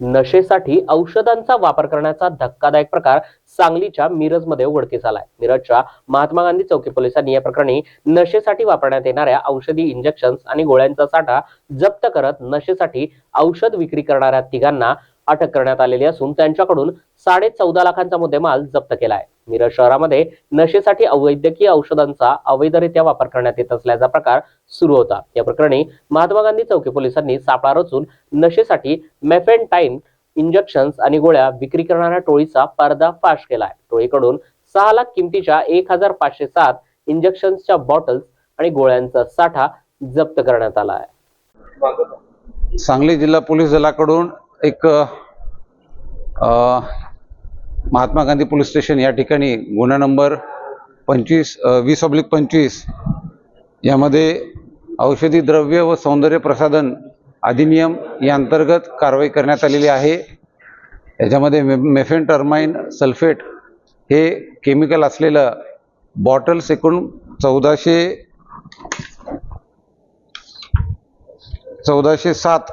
नशेसाठी औषधांचा वापर करण्याचा धक्कादायक प्रकार सांगलीच्या मिरजमध्ये उघडकीस आलाय. मिरजच्या महात्मा गांधी चौकी पोलिसांनी या प्रकरणी नशेसाठी वापरण्यात येणाऱ्या औषधी इंजेक्शन्स आणि गोळ्यांचा साठा जप्त करत नशेसाठी औषध विक्री करणाऱ्या तिघांना अटक करण्यात आलेली असून त्यांच्याकडून साडे चौदा लाखांचा मुद्देमाल जप्त केला आहे मिरज शहरामध्ये नशेसाठी अवैद्यकीय औषधांचा अवैधरित्या वापर करण्यात येत असल्याचा प्रकार सुरू होता. या प्रकरणी महात्मा गांधी चौकी पोलिसांनी सापळा रचून नशेसाठी मेफेनटाईन इंजेक्शन्स आणि गोळ्या विक्री करणाऱ्या टोळीचा पर्दाफाश केलाय. टोळीकडून सहा लाख किमतीच्या एक हजार पाचशे सात इंजेक्शन्सच्या बॉटल्स आणि गोळ्यांचा साठा जप्त करण्यात आला आहे सांगली जिल्हा पोलीस दलाकडून एक महात्मा गांधी पोलीस स्टेशन या ठिकाणी गुन्हा नंबर पंचवीस वीस ऑब्लिक पंचवीस यामध्ये औषधी द्रव्य व सौंदर्य प्रसाधन अधिनियम या अंतर्गत कारवाई करण्यात आलेली आहे. याच्यामध्ये मे मेफेन टर्माइन सल्फेट हे केमिकल असलेलं बॉटल्स एकूण चौदाशे चौदाशे सात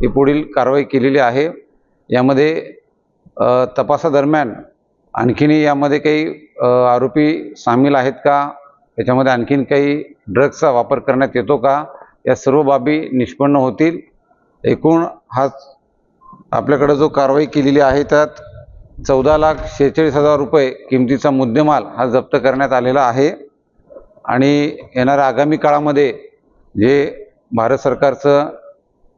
ही पुढील कारवाई केलेली आहे. यामध्ये तपासादरम्यान आणखीनही यामध्ये काही आरोपी सामील आहेत का? याच्यामध्ये आणखीन काही ड्रग्सचा वापर करण्यात येतो का? या सर्व बाबी निष्पन्न होतील. एकूण हा आपल्याकडं जो कारवाई केलेली आहे त्यात चौदा लाख शेहेचाळीस हजार रुपये किमतीचा मुद्देमाल हा जप्त करण्यात आलेला आहे. आणि येणाऱ्या आगामी काळामध्ये जे भारत सरकारचं